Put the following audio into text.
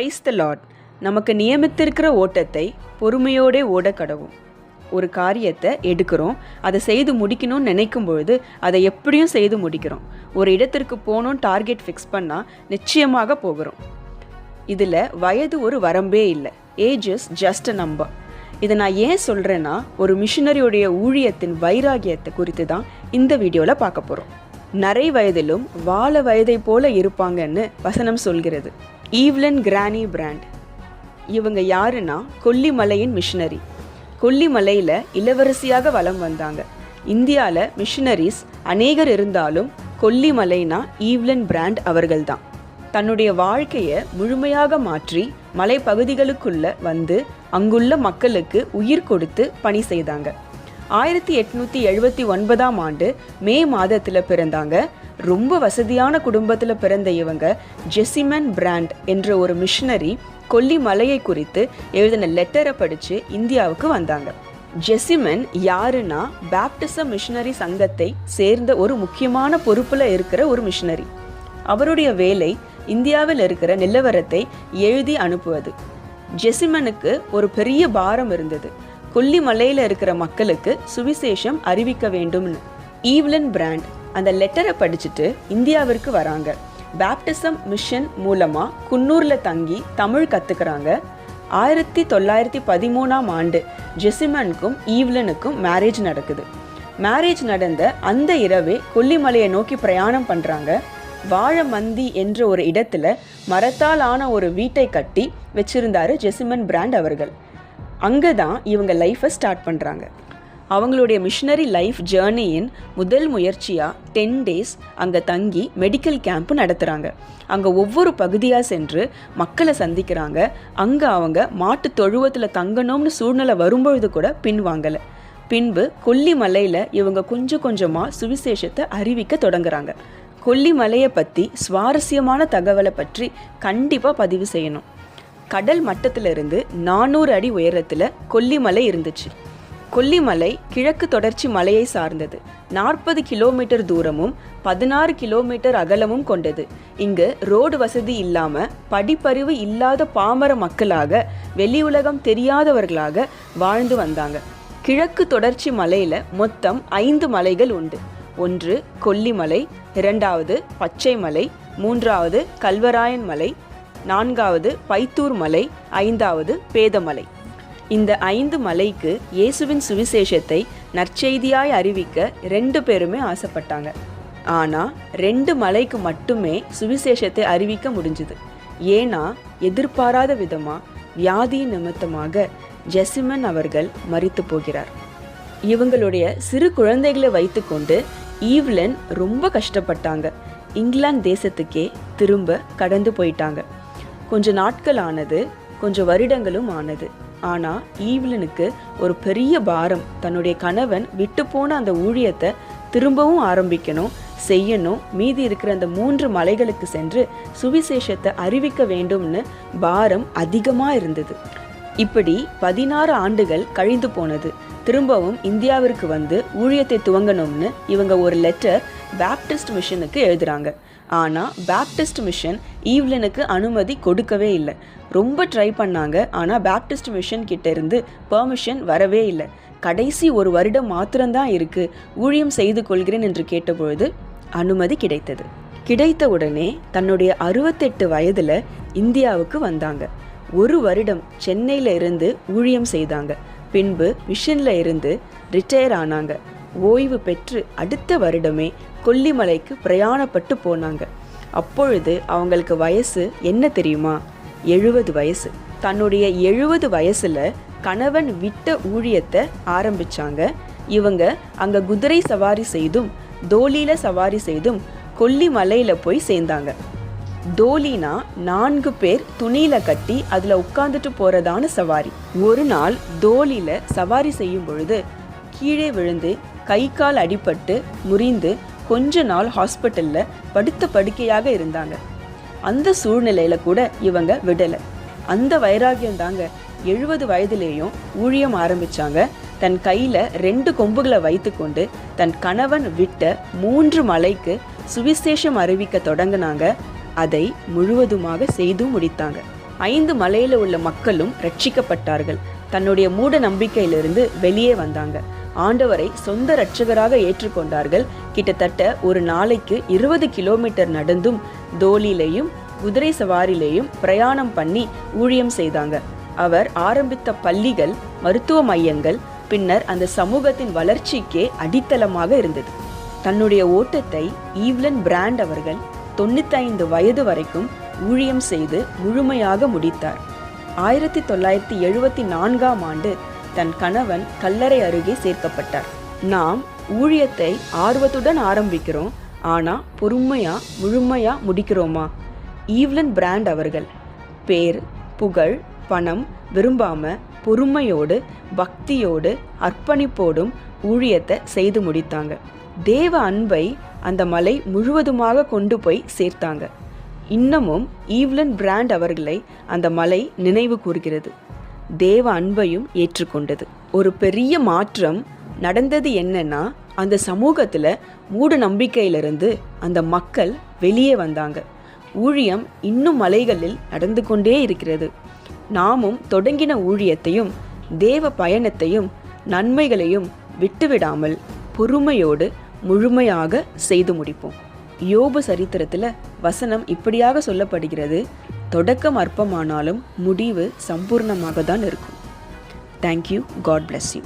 Price த Lord நமக்கு நியமித்திருக்கிற ஓட்டத்தை பொறுமையோடே ஓட கடவும் ஒரு காரியத்தை எடுக்கிறோம் அதை செய்து முடிக்கணும்னு நினைக்கும் பொழுது அதை எப்படியும் செய்து முடிக்கிறோம். ஒரு இடத்திற்கு போகணும் டார்கெட் ஃபிக்ஸ் பண்ணால் நிச்சயமாக போகிறோம். இதில் வயது ஒரு வரம்பே இல்லை. Age is just a number இதை நான் ஏன் சொல்கிறேன்னா ஒரு மிஷினரியுடைய ஊழியத்தின் வைராகியத்தை குறித்து தான் இந்த வீடியோவில் பார்க்க போகிறோம் நரை வயதிலும் வாழ வயதை போல இருப்பாங்கன்னு வசனம் சொல்கிறது. Evelyn Granny Brand. இவங்க யாருன்னா கொல்லிமலையின் மிஷினரி. கொல்லிமலையில் இளவரசியாக வலம் வந்தாங்க. இந்தியாவில் மிஷினரிஸ் அநேகர் இருந்தாலும் கொல்லிமலைனா ஈவ்லன் பிராண்ட் அவர்கள்தான். தன்னுடைய வாழ்க்கையை முழுமையாக மாற்றி மலைப்பகுதிகளுக்குள்ள வந்து அங்குள்ள மக்களுக்கு உயிர் கொடுத்து பணி செய்தாங்க. ஆயிரத்தி எட்நூற்றி எழுபத்தி ஒன்பதாம் ஆண்டு மே மாதத்தில் பிறந்தாங்க. ரொம்ப வசதியான குடும்பத்தில் பிறந்த இவங்க ஜெசிமன் பிராண்ட் என்ற ஒரு மிஷினரி கொல்லிமலையை குறித்து எழுதின லெட்டரை படித்து இந்தியாவுக்கு வந்தாங்க. ஜெசிமன் யாருன்னா பேப்டிசம் மிஷினரி சங்கத்தை சேர்ந்த ஒரு முக்கியமான பொறுப்பில் இருக்கிற ஒரு மிஷினரி. அவருடைய வேலை இந்தியாவில் இருக்கிற நிலவரத்தை எழுதி அனுப்புவது. ஜெசிமனுக்கு ஒரு பெரிய பாரம் இருந்தது. கொல்லிமலையில் இருக்கிற மக்களுக்கு சுவிசேஷம் அறிவிக்க வேண்டும்னு. ஈவ்லன் பிராண்ட் அந்த லெட்டரை படிச்சுட்டு இந்தியாவிற்கு வராங்க. பேப்டிசம் மிஷன் மூலமாக குன்னூரில் தங்கி தமிழ் கற்றுக்கிறாங்க ஆயிரத்தி தொள்ளாயிரத்தி பதிமூணாம் ஆண்டு ஜெசிமனுக்கும் ஈவ்லனுக்கும் மேரேஜ் நடக்குது. மேரேஜ் நடந்த அந்த இரவே கொல்லிமலையை நோக்கி பிரயாணம் பண்ணுறாங்க வாழமந்தி என்ற ஒரு இடத்துல மரத்தால் ஆன ஒரு வீட்டை கட்டி வச்சிருந்தாரு ஜெசிமன் பிராண்ட் அவர்கள். அங்கே தான் இவங்க லைஃப்பை ஸ்டார்ட் பண்ணுறாங்க அவங்களுடைய மிஷினரி லைஃப் ஜேர்னியின் முதல் முயற்சியாக டென் டேஸ் அங்கே தங்கி மெடிக்கல் கேம்ப் நடத்துகிறாங்க அங்கே ஒவ்வொரு பகுதியாக சென்று மக்களை சந்திக்கிறாங்க. அங்கே அவங்க மாட்டு தொழுவத்தில் தங்கணும்னு சூழ்நிலை வரும்பொழுது கூட பின்வாங்கலை பின்பு கொல்லிமலையில் இவங்க கொஞ்சம் கொஞ்சமாக சுவிசேஷத்தை அறிவிக்க தொடங்குறாங்க. கொல்லிமலையை பற்றி சுவாரஸ்யமான தகவலை பற்றி கண்டிப்பாக பதிவு செய்யணும். கடல் மட்டத்திலிருந்து நானூறு அடி உயரத்தில் கொல்லிமலை இருந்துச்சு. கொல்லிமலை கிழக்கு தொடர்ச்சி மலையை சார்ந்தது. நாற்பது கிலோமீட்டர் தூரமும் பதினாறு கிலோமீட்டர் அகலமும் கொண்டது. இங்கு ரோடு வசதி இல்லாம படிப்பறிவு இல்லாத பாமர மக்களாக வெளியுலகம் தெரியாதவர்களாக வாழ்ந்து வந்தாங்க. கிழக்கு தொடர்ச்சி மலையில மொத்தம் ஐந்து மலைகள் உண்டு. ஒன்று கொல்லிமலை இரண்டாவது பச்சை மலை மூன்றாவது கல்வராயன் மலை நான்காவது பைத்தூர் மலை ஐந்தாவது பேதமலை. இந்த ஐந்து மலைக்கு இயேசுவின் சுவிசேஷத்தை நற்செய்தியாய் அறிவிக்க ரெண்டு பேருமே ஆசைப்பட்டாங்க. ஆனால் ரெண்டு மலைக்கு மட்டுமே சுவிசேஷத்தை அறிவிக்க முடிஞ்சுது. ஏன்னா எதிர்பாராத விதமாக வியாதி நிமித்தமாக ஜெசிமன் அவர்கள் மறித்து போகிறார். இவங்களுடைய சிறு குழந்தைகளை வைத்துக்கொண்டு ஈவ்லன் ரொம்ப கஷ்டப்பட்டாங்க. இங்கிலாந்து தேசத்துக்கே திரும்ப கடந்து போயிட்டாங்க. கொஞ்ச நாட்கள் ஆனது கொஞ்சம் வருடங்களும் ஆனது. ஆனால் ஈவ்லனுக்கு ஒரு பெரிய பாரம் தன்னுடைய கணவன் விட்டு போன அந்த ஊழியத்தை திரும்பவும் ஆரம்பிக்கணும் செய்யணும் மீதி இருக்கிற அந்த மூன்று மலைகளுக்கு சென்று சுவிசேஷத்தை அறிவிக்க வேண்டும்னு பாரம் அதிகமாக இருந்தது. இப்படி பதினாறு ஆண்டுகள் கழிந்து போனது. திரும்பவும் இந்தியாவிற்கு வந்து ஊழியத்தை துவங்கணும்னு இவங்க ஒரு லெட்டர் பேப்டிஸ்ட் மிஷனுக்கு எழுதுறாங்க. ஆனால் பேப்டிஸ்ட் மிஷன் ஈவ்லினுக்கு அனுமதி கொடுக்கவே இல்லை. ரொம்ப ட்ரை பண்ணாங்க ஆனால் பேப்டிஸ்ட் மிஷன் கிட்ட இருந்து பெர்மிஷன் வரவே இல்லை. கடைசி ஒரு வருடம் மாத்திரம்தான் இருக்கு. ஊழியம் செய்து கொள்கிறேன் என்று கேட்டபொழுது அனுமதி கிடைத்தது. கிடைத்த உடனே தன்னுடைய அறுபத்தெட்டு வயதில் இந்தியாவுக்கு வந்தாங்க. ஒரு வருடம் சென்னையில் இருந்து ஊழியம் செய்தாங்க. பின்பு மிஷனில் இருந்து ரிட்டையர் ஆனாங்க. ஓய்வு பெற்று அடுத்த வருடமே கொல்லிமலைக்கு பிரயாணப்பட்டு போனாங்க. அப்பொழுது அவங்களுக்கு வயசு என்ன தெரியுமா? எழுபது வயசு. தன்னுடைய எழுபது வயசுல கணவன் விட்ட ஊழியத்தை ஆரம்பிச்சாங்க. இவங்க அங்க குதிரை சவாரி செய்தும் தோலியில சவாரி செய்தும் கொல்லிமலையில போய் சேர்ந்தாங்க. தோலினா நான்கு பேர் துணியில கட்டி அதுல உட்காந்துட்டு போறதான சவாரி. ஒரு நாள் தோலியில சவாரி செய்யும் பொழுது கீழே விழுந்து கை கால் அடிபட்டு முறிந்து கொஞ்ச நாள் ஹாஸ்பிட்டலில் படுத்த படுக்கையாக இருந்தாங்க. அந்த சூழ்நிலையில் கூட இவங்க விடலை. அந்த வைராகியம் தாங்க எழுபது வயதிலேயும் ஊழியம் ஆரம்பித்தாங்க தன் கையில் ரெண்டு கொம்புகளை வைத்துக்கொண்டு தன் கணவன் விட்ட மூன்று மலைக்கு சுவிசேஷம் அறிவிக்க தொடங்கினாங்க. அதை முழுவதுமாக செய்து முடித்தாங்க. ஐந்து மலையில் உள்ள மக்களும் ரட்சிக்கப்பட்டார்கள். தன்னுடைய மூட நம்பிக்கையிலிருந்து வெளியே வந்தாங்க. ஆண்டவரை சொந்த இரட்சகராக ஏற்றுக்கொண்டார்கள். கிட்டத்தட்ட ஒரு நாளைக்கு இருபது கிலோமீட்டர் நடந்தும் தோலிலேயும் குதிரை சவாரிலேயும் பிரயாணம் பண்ணி ஊழியம் செய்தாங்க. அவர் ஆரம்பித்த பள்ளிகள் மருத்துவ மையங்கள் பின்னர் அந்த சமூகத்தின் வளர்ச்சிக்கே அடித்தளமாக இருந்தது. தன்னுடைய ஓட்டத்தை ஈவ்லன் பிராண்ட் அவர்கள் தொண்ணூத்தைந்து வயது வரைக்கும் ஊழியம் செய்து முழுமையாக முடித்தார். ஆயிரத்தி தொள்ளாயிரத்தி எழுபத்தி நான்காம் ஆண்டு தன் கணவன் கல்லறை அருகே சேர்க்கப்பட்டார். நாம் ஊழியத்தை ஆர்வத்துடன் ஆரம்பிக்கிறோம். ஆனா பொறுமையா முழுமையா முடிக்கிறோமா? ஈவ்லன் பிராண்ட் அவர்கள். பேர் புகழ் பணம் விரும்பாம பொறுமையோடு பக்தியோடு அர்ப்பணிப்போடும் ஊழியத்தை செய்து முடித்தாங்க. தேவ அன்பை அந்த மலை முழுவதுமாக கொண்டு போய் சேர்த்தாங்க. இன்னமும் ஈவ்லன் பிராண்ட் அவர்களை அந்த மலை நினைவு கூறுகிறது. தேவ அன்பையும் ஏற்றுக்கொண்டது. ஒரு பெரிய மாற்றம் நடந்தது என்னன்னா அந்த சமூகத்தில் மூட நம்பிக்கையிலிருந்து அந்த மக்கள் வெளியே வந்தாங்க. ஊழியம் இன்னும் மலைகளில் நடந்து கொண்டே இருக்கிறது. நாமும் தொடங்கின ஊழியத்தையும் தேவ பயணத்தையும் நன்மைகளையும் விட்டுவிடாமல் பொறுமையோடு முழுமையாக செய்து முடிப்போம். யோபு சரித்திரத்தில் வசனம் இப்படியாக சொல்லப்படுகிறது. தொடக்கம் அற்பமானாலும் முடிவு சம்பூர்ணமாக தான் இருக்கும் தேங்க்யூ காட் பிளஸ் யூ